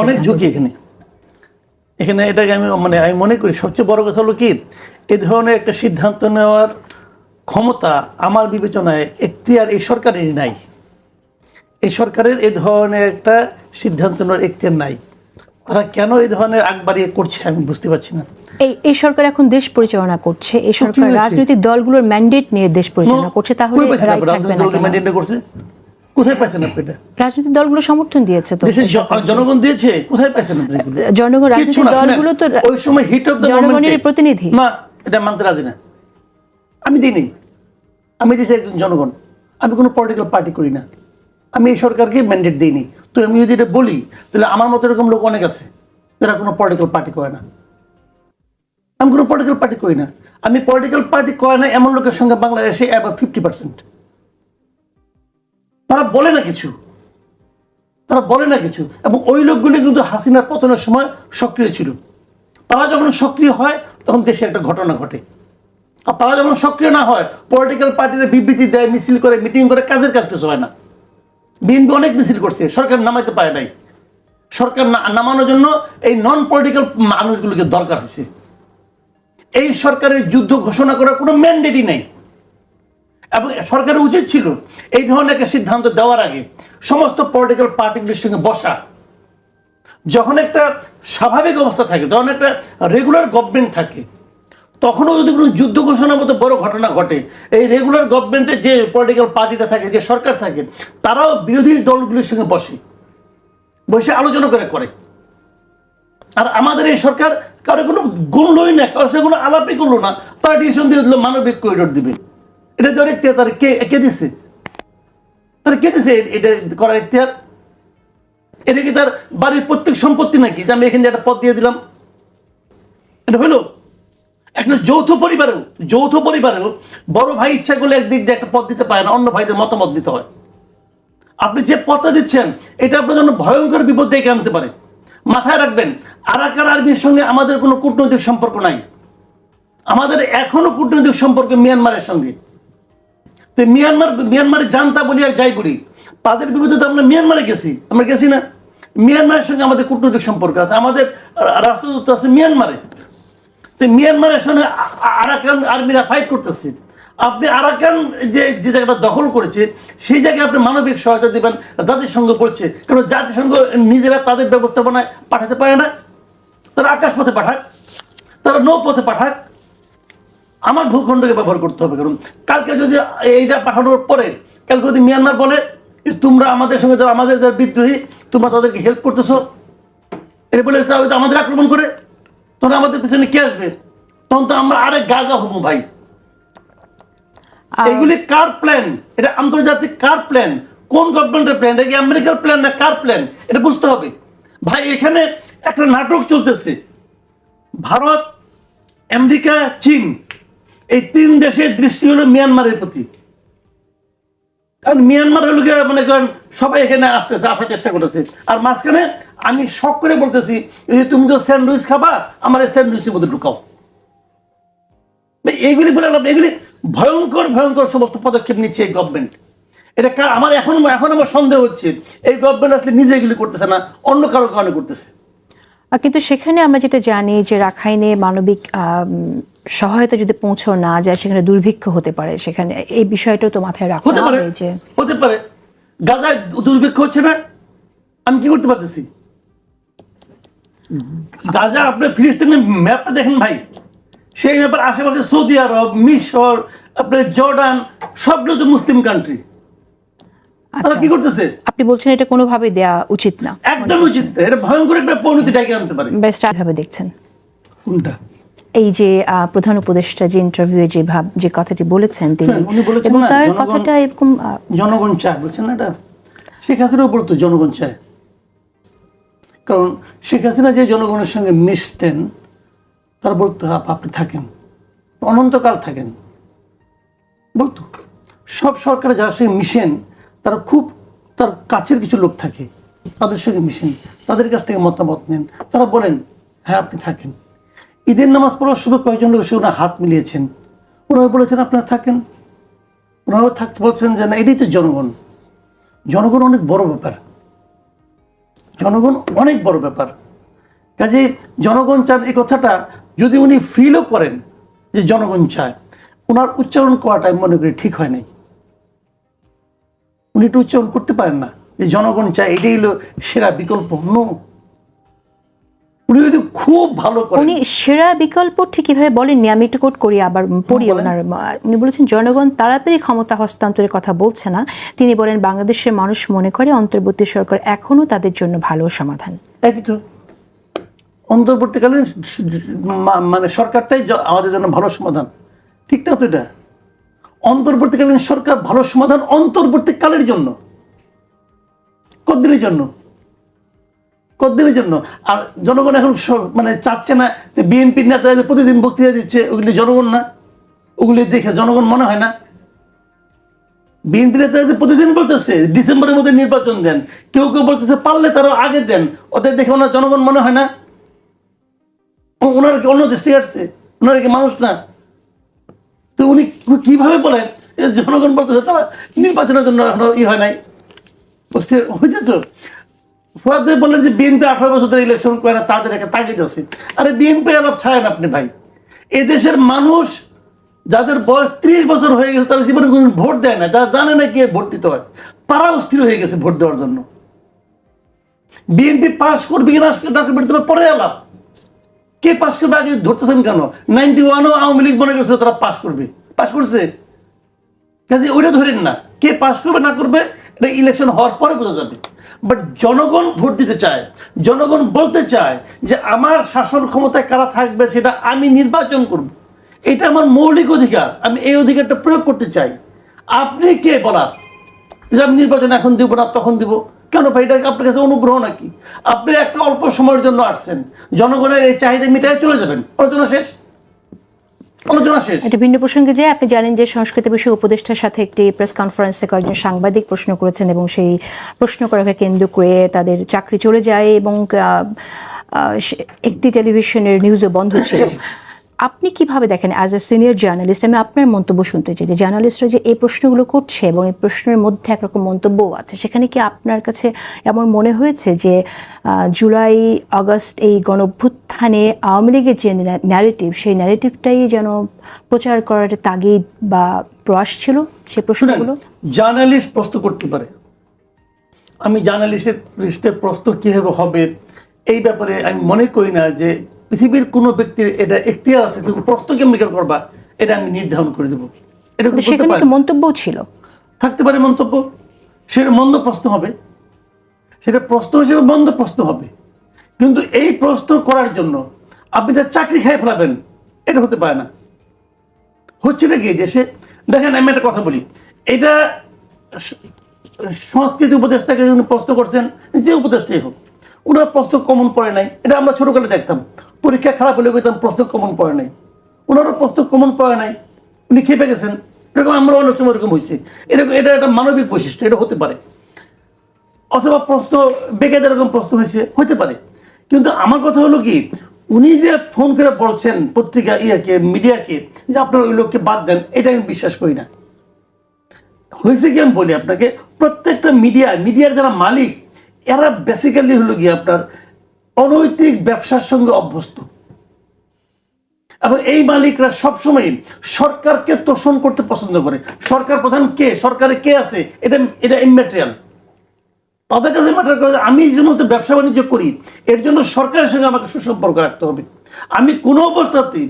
অনেক ঝুঁকি এখানে। এখানে এটাকে আমি মানে আমি মনে করি সবচেয়ে বড় কথা হলো কি এই ধরনের একটা সিদ্ধান্ত নেওয়ার ক্ষমতা আমার বিবেচনায় এখতিয়ার এই সরকারেরই নাই। এই সরকারের এই ধরনের একটা সিদ্ধান্ত নেওয়ার এখতিয়ার নাই। তারা কেন এই ধরনের আগ বাড়িয়ে করছে আমি বুঝতে পারছি না। এই এই সরকার এখন দেশ পরিচালনা করছে এই সরকার রাজনৈতিক দলগুলোর ম্যান্ডেট নিয়ে দেশ পরিচালনা করছে তাহলে কেন? করছে। কোথায় পাইছেন আপনি এটা? রাজনৈতিক দলগুলো সমর্থন দিয়েছে তো। জনগণ দিয়েছে? কোথায় পাইছেন আপনি জনগণ রাজনৈতিক দলগুলো তো ওই সময় হিট অফ দ্য জনগণেরই প্রতিনিধি। না এটা মানতে রাজি না। আমি দিইনি। আমি দিয়েছি একজন জনগণ। আমি কোনো পলিটিক্যাল পার্টি করি না। আমি এই সরকারকে ম্যান্ডেট দিইনি। তো আমি যদি এটা বলি তাহলে আমার মতো এরকম লোক অনেক আছে যারা কোনো পলিটিক্যাল পার্টি করে না। আমি কোনো পলিটিক্যাল পার্টি করি না। আমি পলিটিক্যাল পার্টি করে না এমন লোকের সঙ্গে বাংলাদেশে অ্যাবাভ ফিফটি পার্সেন্ট তারা বলে না কিছু। তারা বলে না কিছু। এবং ওই লোকগুলি কিন্তু হাসিনার পতনের সময় সক্রিয় ছিল। তারা যখন সক্রিয় হয়, তখন দেশে একটা ঘটনা ঘটে। আর তারা যখন সক্রিয় না হয় পলিটিক্যাল পার্টির বিবৃতি দেয়, মিছিল করে মিটিং করে, কাজের কাজ কিছু হয় না। বিএনপি অনেক মিছিল করছে, সরকার নামাইতে পারে নাই। সরকার নামানোর জন্য এই নন পলিটিক্যাল মানুষগুলোকে দরকার হয়েছে। এই সরকারের যুদ্ধ ঘোষণা করার কোনো ম্যান্ডেটই নেই। এবং সরকারের উচিত ছিল এই ধরনের একটা সিদ্ধান্ত দেওয়ার আগে সমস্ত পলিটিক্যাল পার্টিগুলির সঙ্গে বসা। যখন একটা স্বাভাবিক অবস্থা থাকে, যখন একটা রেগুলার গভর্নমেন্ট থাকে, তখনও যদি কোনো যুদ্ধ ঘোষণার মতো বড় ঘটনা ঘটে, এই রেগুলার গভর্নমেন্টে যে পলিটিক্যাল পার্টিটা থাকে, যে সরকার থাকে, তারাও বিরোধী দলগুলির সঙ্গে বসে। বসে আলোচনা করে করে। আর আমাদের এই সরকার কারও কোনো গুণলই না কারোর সঙ্গে কোনো আলাপই করল না, তারা ডিসিশন দিয়ে দিল, মানবিক করিডোর দিবে। এটা দেওয়ার ইখতিয়ার তার কে কে দিছে? তার কে দিছে এটা করার ইখতিয়ার এটা কি তার বাড়ির প্রত্যেক সম্পত্তি নাকি? যে আমি এখানে একটা পদ দিয়ে দিলাম। এটা হইল একটা যৌথ পরিবারেও যৌথ পরিবারেও বড় ভাই ইচ্ছা করলে একদিক দিয়ে একটা পদ দিতে পারে না, অন্য ভাইদের মতামত দিতে হয়। আপনি যে পথটা দিচ্ছেন, এটা আপনার জন্য ভয়ঙ্কর বিপদ ডেকে আনতে পারে। মাথায় রাখবেন আরাকান আর্মির সঙ্গে আমাদের কোনো কূটনৈতিক সম্পর্ক নাই। আমাদের এখনও কূটনৈতিক সম্পর্ক মিয়ানমারের সঙ্গে। তো মিয়ানমার মিয়ানমারে জানতা বলি আর যাই করি, তাদের বিরুদ্ধে তো আমরা মিয়ানমারে গেছি, আমরা গেছি না। মিয়ানমারের সঙ্গে আমাদের কূটনৈতিক সম্পর্ক আছে, আমাদের রাষ্ট্রদূত আছে মিয়ানমারে। তো মিয়ানমারের সঙ্গে আরাকান আর্মিরা ফাইট করতেছে। আপনি আরাকান যে যে জায়গাটা দখল করেছে, সেই জায়গায় আপনি মানবিক সহায়তা দেবেন, জাতিসংঘ বলছে কারণ জাতিসংঘ নিজেরা তাদের ব্যবস্থাপনায় পাঠাতে পারে না? তারা আকাশ পথে পাঠাক, তারা নৌ পথে পাঠাক আমার ভূখণ্ডকে ব্যবহার করতে হবে। কারণ কালকে যদি এইটা পাঠানোর পরে কালকে যদি মিয়ানমার বলে তোমরা আমাদের সঙ্গে যারা আমাদের যারা বিদ্রোহী তোমরা তাদেরকে হেল্প করতেছো। এটা বলে তারা আমাদের আক্রমণ করে। তখন আমাদের পিছনে কে আসবে? তখন তো আমরা আরেক গাজা হব ভাই। এগুলি কার প্ল্যান এটা আন্তর্জাতিক কার প্ল্যান কোন গভর্নমেন্টের প্ল্যান এটা কি আমেরিকার প্ল্যান না কার প্ল্যান এটা বুঝতে হবে। ভাই এখানে একটা নাটক চলতেছে। ভারত আমেরিকা চীন এই তিন দেশের দৃষ্টি হলো মিয়ানমারের প্রতি। কারণ মিয়ানমার হলো মনে করেন সবাই এখানে আসতেছে, আসার চেষ্টা করতেছে। আর মাঝখানে আমি শখ করে বলতেছি যে তুমি তো স্যান্ডউইচ খাবা, আমার এই স্যান্ডউইচের মধ্যে ঢুকাও। এইগুলি বলে এগুলি ভয়ঙ্কর ভয়ঙ্কর সমস্ত পদক্ষেপ নিচ্ছে এই গভর্নমেন্ট এটা কার আমার এখন এখন আমার সন্দেহ হচ্ছে, এই গভর্নমেন্ট আসলে নিজে এগুলি করতেছে না, অন্য কারও কারণে করতেছে। কিন্তু সেখানে আমরা যেটা জানি যে রাখাইনে মানবিক সহায়তা যদি পৌঁছো না যায় সেখানে দুর্ভিক্ষ হতে পারে। সেখানে এই বিষয়টাও তো মাথায় রাখতে হতে পারে। যে হতে পারে। গাজায় দুর্ভিক্ষ হচ্ছে না আমি কি করতে পারতেছি? গাজা আপনার ফিলিস্তিনের ম্যাপটা দেখেন ভাই। সেই ব্যাপার আশেপাশে সৌদি আরব মিশর আপনার জর্ডান সবগুলো তো মুসলিম কান্ট্রি তারা আচ্ছা। কি করতেছে? আপনি বলছেন এটা কোনোভাবেই দেয়া উচিত না। একদম উচিত এটা ভয়ঙ্কর একটা পরিণতি ডেকে আনতে পারে। বেস্ট ভাবে দেখছেন। কোনটা? এই যে প্রধান উপদেষ্টা যে ইন্টারভিউ যে ভাব যে কথাটি বলেছেন তিনি হ্যাঁ, এবং তার কথাটা এরকম জনগণ চায় বলছেন না এটা? শেখ হাসিনাও বলতো জনগণ চায়। কারণ শেখ হাসিনা যে জনগণের সঙ্গে মিশতেন তারা বলতো আপ আপনি থাকেন। অনন্তকাল থাকেন। বলতো। সব সরকারে যার সঙ্গে মিশেন তারা খুব তার কাছের কিছু লোক থাকে তাদের সঙ্গে মিশেন তাদের কাছ থেকে মতামত নেন। তারা বলেন হ্যাঁ আপনি থাকেন। ঈদের নামাজ পড়ার সময় কয়েকজন লোক সে ওনার হাত মিলিয়েছেন। ওনারা বলেছেন, আপনারা থাকেন। ওনারা থাকতে বলছেন যে, না, এটাই তো জনগণ। জনগণ অনেক বড় ব্যাপার। জনগণ অনেক বড় ব্যাপার। কাজে জনগণ চান, এই কথাটা যদি উনি ফিলও করেন যে জনগণ চায়, ওনার উচ্চারণ করাটা মনে করি ঠিক হয় নাই। উনি একটু উচ্চারণ করতে পারেন না যে, জনগণ চায়। এটাই হলো সেরা বিকল্প। নো উনি যদি খুব ভালো করেন। উনি সেরা বিকল্প ঠিক কীভাবে বলেননি আমি একটু কোট করি আবার পড়ি বলেন। ওনার উনি বলেছেন জনগণ তাড়াতাড়ি ক্ষমতা হস্তান্তরের কথা বলছে না। তিনি বলেন বাংলাদেশের মানুষ মনে করে অন্তর্বর্তী সরকার এখনও তাদের জন্য ভালো সমাধান। একই তো। অন্তর্বর্তীকালীন মানে সরকারটাই আমাদের জন্য ভালো সমাধান। ঠিক না তো এটা? অন্তর্বর্তীকালীন সরকার ভালো সমাধান অন্তর্বর্তীকালের জন্য। কতদিনের জন্য? কতদিনের জন্য। আর জনগণ এখন স- মানে চাচ্ছে না যে বিএনপির নেতারা যে প্রতিদিন বক্তৃতা দিচ্ছে, ওগুলি জনগণ না। ওগুলি দেখে জনগণ মনে হয় না। বিএনপি নেতারা যে প্রতিদিন বলতেছে, ডিসেম্বরের মধ্যে নির্বাচন দেন। কেউ কেউ বলতেছে পারলে তারা আগে দেন। ওদের দেখে ওনার জনগণ মনে হয় না। ওনারা কি অন্য দৃষ্টি আসছে? ওনারা কি মানুষ না? তো উনি কীভাবে বলেন? জনগণ বলতেছে, তারা নির্বাচনের জন্য এখনও ই হয় নাই। বুঝতে হয়েছে তো। বললেন যে বিএনপি আঠারো বছর ধরে ইলেকশন করে না, তাদের একটা তাগিদ আছে। আরে বিএনপি আলাপ ছাড়েন আপনি ভাই। এদেশের মানুষ যাদের বয়স ত্রিশ বছর হয়ে গেছে, তারা জীবনে কোনো ভোট দেয় না। যারা জানে না কে ভোট দিতে হয় হয়ে গেছে ভোট দেওয়ার জন্য। বিএনপি পাস করবে না করবে তোমার পরে আলাপ কে পাস করবে, আগে ধরতেছেন কেন? নাইনটি ওয়ানও আওয়ামী লীগ মনে করছিল তারা পাস করবে। পাস করছে। কাজে ওইটা ধরেন না। কে পাস করবে, না করবে, এটা ইলেকশন হওয়ার পরে বোঝা যাবে। বাট জনগণ ভোট দিতে চায়, জনগণ বলতে চায় যে আমার শাসন ক্ষমতায় কারা থাকবে সেটা আমি নির্বাচন করব। এটা আমার মৌলিক অধিকার, আমি এই অধিকারটা প্রয়োগ করতে চাই। আপনি কে বলার? যে আমি নির্বাচন এখন দিব না, তখন দিব। কেন ভাই, এটা আপনার কাছে অনুগ্রহ নাকি? আপনি একটা অল্প সময়ের জন্য আসছেন, জনগণের এই চাহিদা মিটায় চলে যাবেন। আলোচনা শেষ? আলোচনা ভিন্ন প্রসঙ্গে যে আপনি জানেন যে সংস্কৃতি বিষয়ে উপদেষ্টার সাথে একটি প্রেস কনফারেন্সে কয়েকজন সাংবাদিক প্রশ্ন করেছেন এবং সেই প্রশ্ন করাকে কেন্দ্র করে তাদের চাকরি চলে যায় এবং একটি টেলিভিশনের নিউজও বন্ধ ছিল। আপনি কীভাবে দেখেন অ্যাজ এ সিনিয়র জার্নালিস্ট আমি আপনার মন্তব্য শুনতে চাই যে জার্নালিস্টরা যে এই প্রশ্নগুলো করছে এবং এই প্রশ্নের মধ্যে একরকম মন্তব্যও আছে সেখানে কি আপনার কাছে এমন মনে হয়েছে যে জুলাই আগস্ট এই গণভ্যুত্থানে আওয়ামী লীগের যে ন্যারেটিভ সেই ন্যারেটিভটাই যেন প্রচার করার তাগিদ বা প্রয়াস ছিল সেই প্রশ্নগুলো? জার্নালিস্ট প্রশ্ন করতে পারে। আমি জার্নালিস্টের পৃষ্ঠের প্রশ্ন কীভাবে হবে এই ব্যাপারে আমি মনে করি না যে পৃথিবীর কোনো ব্যক্তির এটা এখতিয়ার আছে তুমি প্রশ্ন কেমনি করবা? এটা আমি নির্ধারণ করে দেবো। সেখানে একটা মন্তব্যও ছিল। থাকতে পারে মন্তব্য। সেটা মন্দ প্রশ্ন হবে। সেটা প্রশ্ন হিসেবে মন্দ প্রশ্ন হবে। কিন্তু এই প্রশ্ন করার জন্য আপনি যা চাকরি খেয়ে ফেলাবেন এটা হতে পারে না। হচ্ছে নাকি এই দেশে দেখেন আমি একটা কথা বলি। এটা সংস্কৃতি উপদেষ্টাকে প্রশ্ন করছেন যে উপদেষ্টাই হোক। ওনার প্রশ্ন কমন পড়ে নাই। এটা আমরা ছোটকালে দেখতাম। পরীক্ষা খারাপ হলে কইতাম প্রশ্ন কমন পড়ে নাই। ওনারও প্রশ্ন কমন পড়ে নাই। উনি খেপে গেছেন। এরকম আমরা অনেক সময় এরকম হয়েছে এরকম এটা একটা মানবিক বৈশিষ্ট্য, এটা হতে পারে। অথবা প্রশ্ন বেকায়দা এরকম প্রশ্ন হয়েছে হতে পারে। কিন্তু আমার কথা হলো কি, উনি যে ফোন করে বলছেন পত্রিকা ইয়াকে, মিডিয়াকে, যে আপনারা ওই লোককে বাদ দেন, এটা আমি বিশ্বাস করি না। হয়েছে কি আমি বলি আপনাকে, প্রত্যেকটা মিডিয়া মিডিয়ার যারা মালিক এরা বেসিক্যালি হলো গিয়ে আপনার অনৈতিক ব্যবসার সঙ্গে অভ্যস্ত। এবং এই মালিকরা সবসময় সরকারকে তোষণ করতে পছন্দ করে। সরকার প্রধান কে? সরকারে কে আছে? এটা এটা ইম্যাটেরিয়াল তাদের কাছে ম্যাটার করে আমি যে সমস্ত ব্যবসা বাণিজ্য করি, এর জন্য সরকারের সঙ্গে আমাকে সুসম্পর্ক রাখতে হবে। আমি কোনো অবস্থাতেই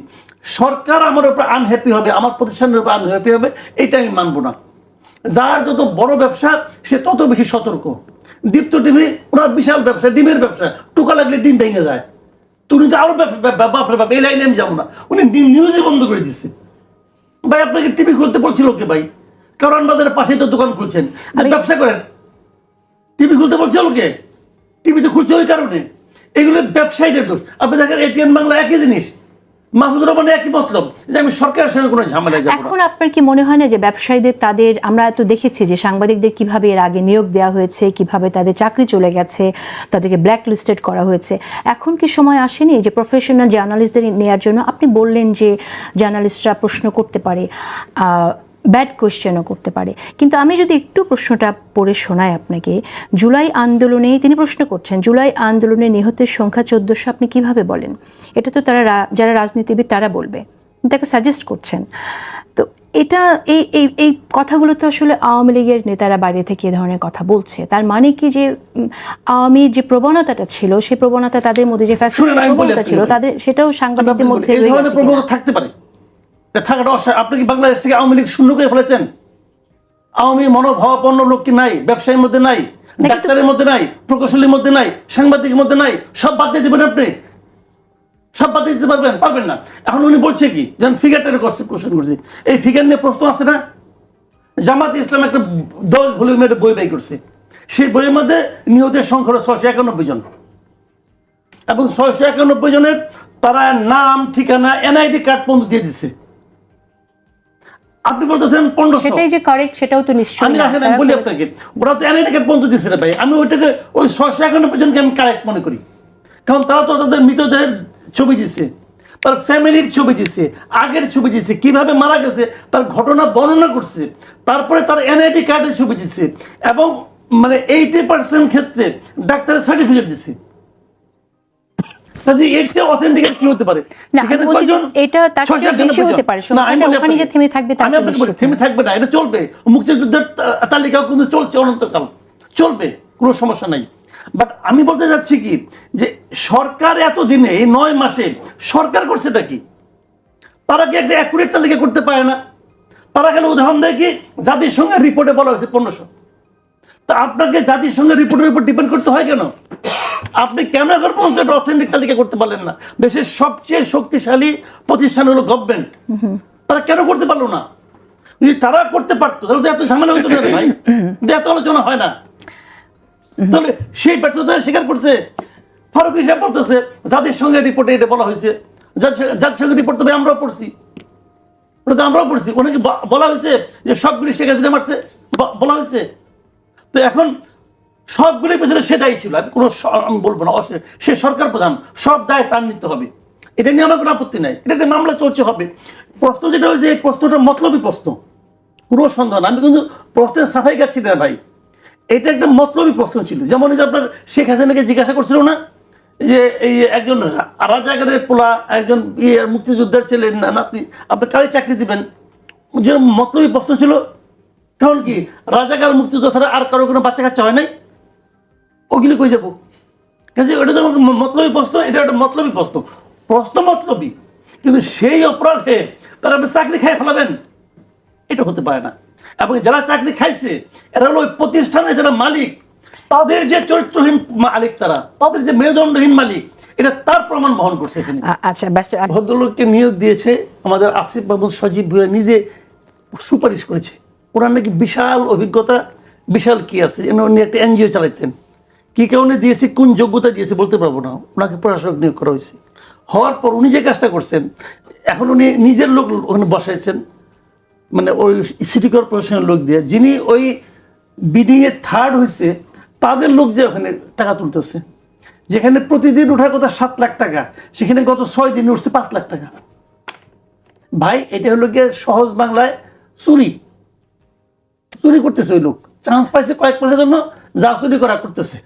সরকার আমার উপর আনহ্যাপি হবে, আমার প্রতিষ্ঠানের উপর আনহ্যাপি হবে, এটা আমি মানবো না। যার যত বড় ব্যবসা, সে তত বেশি সতর্ক। দীপ্ত টিভি ওনার বিশাল ব্যবসা ডিমের ব্যবসা। টুকা লাগলে ডিম ভেঙে যায়। তুমি তো আরও বাপরে বাপ এই লাইনে আমি যাব না। উনি নিউজই বন্ধ করে দিচ্ছে ভাই আপনাকে টিভি খুলতে বলছিল কে ভাই? কারণ বাজারের পাশেই তো দোকান খুলছেন। ব্যবসা করেন। টিভি খুলতে বলছে লোকে টিভি তো খুলছে ওই কারণে। এগুলো ব্যবসায়ীদের দোষ। আপনি দেখেন এটিএম বাংলা একই জিনিস। মাহফুজুর রহমান একই মতলব, যে আমি সরকারের সঙ্গে কোনো ঝামেলায় যাব এখন আপনার কি মনে হয় না যে ব্যবসায়ীদের তাদের, আমরা তো দেখেছি যে সাংবাদিকদের কীভাবে এর আগে নিয়োগ দেওয়া হয়েছে, কীভাবে তাদের চাকরি চলে গেছে, তাদেরকে ব্ল্যাক লিস্টেড করা হয়েছে। এখন কি সময় আসেনি যে প্রফেশনাল জার্নালিস্টদের নেওয়ার জন্য? আপনি বললেন যে জার্নালিস্টরা প্রশ্ন করতে পারে। ব্যাড কোয়েশ্চেনও করতে পারে। কিন্তু আমি যদি একটু প্রশ্নটা পড়ে শোনাই আপনাকে জুলাই আন্দোলনে তিনি প্রশ্ন করছেন জুলাই আন্দোলনে নিহতের সংখ্যা চোদ্দোশো আপনি কীভাবে বলেন? এটা তো তারা যারা রাজনীতিবিদ তারা বলবে তাকে সাজেস্ট করছেন। তো এটা এই এই এই কথাগুলো তো আসলে আওয়ামী লীগের নেতারা বাইরে থেকে এ ধরনের কথা বলছে। তার মানে কি যে উম, আওয়ামীর যে প্রবণতাটা ছিল সেই প্রবণতা তাদের মধ্যে যে প্রবণতা ছিল তাদের সেটাও সাংবাদিকদের মধ্যে? থাকতে পারে। থাকাটা অস্বাভাবিক। আপনি কি বাংলাদেশ থেকে আওয়ামী লীগ শূন্য করে ফেলেছেন? আওয়ামী মনোভাবাপন্ন লোক কি নাই? ব্যবসায়ীর মধ্যে নাই? ডাক্তারের মধ্যে নাই? প্রকৌশলীর মধ্যে নাই? সাংবাদিকের মধ্যে নাই? সব বাদ দিয়ে দেবেন আপনি? সব বাদ দিতে পারবেন? পারবেন না। এখন উনি বলছে কি? যেমন ফিগারটার কোশ্চেন করছি। এই ফিগার নিয়ে প্রশ্ন আছে না? জামাত ইসলাম একটা দশ ভলিউমের একটা বই বাই করছে। সেই বইয়ের মধ্যে নিহতের সংখ্যা হলো ছশো একানব্বই জন। এবং ছয়শো একানব্বই জনের তারা নাম ঠিকানা এনআইডি কার্ড পর্যন্ত দিয়ে দিছে। আপনি বলতেছেন পনেরোশো। সেটাই যে কারেক্ট সেটাও তো নিশ্চয়ই আমি রাখেন আমি বলি আপনাকে ওরা তো এনআইডি কার্ড পর্যন্ত দিচ্ছে না ভাই। আমি ওইটাকে ওই ছয়শো একানব্বই জনকে আমি কারেক্ট মনে করি। কারণ তারা তো তাদের মৃতদেহের ছবি দিচ্ছে তার ফ্যামিলির ছবি দিচ্ছে আগের ছবি দিচ্ছে কীভাবে মারা গেছে তার ঘটনা বর্ণনা করছে তারপরে তার এনআইডি কার্ডের ছবি দিচ্ছে এবং মানে এইটি পার্সেন্ট ক্ষেত্রে ডাক্তারের সার্টিফিকেট দিচ্ছে কি হতে পারে? আমি সেখানে বলছি যে কয়জন? এটা তার বেশি হতে পারে। না, আমি সংখ্যাটা বলি ওখানে যে থেমে থাকবে তা আমি তো আপনাকে বলি, নিশ্চিত থেমে থাকবে না এটা চলবে। মুক্তিযুদ্ধের তা- কিন্তু চলছে অনন্তকাল। চলবে কোনো সমস্যা নাই। বাট আমি বলতে যাচ্ছি কি যে সরকার এত দিনে এই নয় মাসে সরকার করছেটা কি? তারা কি একটা অ্যাকুরেট তালিকা করতে পারে না? তারা কেন উদাহরণ দেয় কি জাতিসংঘের রিপোর্টে বলা হয়েছে পনেরোশো। তা আপনাকে জাতিসংঘের রিপোর্টের উপর ডিপেন্ড করতে হয় কেন? আপনি কেন এখন পর্যন্ত অথেন্টিক তালিকা করতে পারলেন না? দেশের সবচেয়ে শক্তিশালী প্রতিষ্ঠান হলো গভর্নমেন্ট তারা কেন করতে পারল না? যদি তারা করতে পারতো, তাহলে এত ঝামেলা হইতো না ভাই। এত আলোচনা হয় না। তাহলে সেই ব্যর্থতা স্বীকার করছে। ফারুক হিসাব বলতেছে জাতিসংঘের রিপোর্টে এটা বলা হয়েছে। জাতিসংঘ- জাতিসংঘের রিপোর্ট তবে আমরাও পড়ছি। ওটা আমরাও পড়ছি। ওনাকে বলা হয়েছে যে সবগুলি শেখ হাসিনা মারছে। বলা হয়েছে। তো এখন সবগুলির পেছনে সে দায়ী ছিল। আমি কোনো আমি বলব না সে সরকার প্রধান, সব দায় তার নিতে হবে। এটা নিয়ে আমার কোনো আপত্তি নাই। এটা একটা মামলা চলছে, হবে। প্রশ্ন যেটা হয়েছে, এই প্রশ্নটা মতলবী প্রশ্ন। কোনো সন্দেহ না। আমি কিন্তু প্রশ্নের সাফাই গাচ্ছি না ভাই। এটা একটা মতলবী প্রশ্ন ছিল। যেমন যে আপনার শেখ হাসিনাকে জিজ্ঞাসা করছিল না, যে এই একজন রা- রাজাকারের পোলা, একজন ইয়ে মুক্তিযোদ্ধার ছেলে, না, নাতি, আপনি কারে চাকরি দিবেন? যে মতলবী প্রশ্ন ছিল। কারণ কি? রাজাকার মুক্তিযোদ্ধা ছাড়া আর কারও কোনো বাচ্চা কাচ্চা হয় নাই? ওগুলি কই যাব? কাজে ওটা যেমন মতলবী প্রশ্ন এটা একটা মতলবী প্রশ্ন। প্রশ্ন মতলবী কিন্তু সেই অপরাধে তারা আপনি চাকরি খাই ফেলাবেন? এটা হতে পারে না। এবং যারা চাকরি খাইছে এরা হলো ওই প্রতিষ্ঠানের যারা মালিক তাদের যে চরিত্রহীন মালিক তারা তাদের যে মেরুদণ্ডহীন মালিক এটা তার প্রমাণ বহন করছে এখানে। আচ্ছা ভদ্রলোককে নিয়োগ দিয়েছে আমাদের আসিফ মাহমুদ সজীব ভুয়া নিজে সুপারিশ করেছে। ওনার নাকি বিশাল অভিজ্ঞতা বিশাল কি আছে যেন উনি একটা এনজিও চালাইতেন। কি কারণে দিয়েছে, কোন যোগ্যতা দিয়েছে বলতে পারব না। ওনাকে প্রশাসক নিয়োগ করা হয়েছে। হওয়ার পর উনি যে কাজটা করছেন, এখন উনি নিজের লোক ওখানে বসাইছেন। মানে ওই সিটি কর্পোরেশনের লোক দিয়ে, যিনি ওই বিডিং এ থার্ড হয়েছে তাদের লোক যে ওখানে টাকা তুলতেছে। যেখানে প্রতিদিন ওঠার কথা সাত লাখ টাকা, সেখানে গত ছয় দিনে উঠছে পাঁচ লাখ টাকা। ভাই, এটা হলো গিয়ে সহজ বাংলায় চুরি। চুরি করতেছে ওই লোক। চান্স পাইছে কয়েক মাসের জন্য যা চুরি করা করতেছে।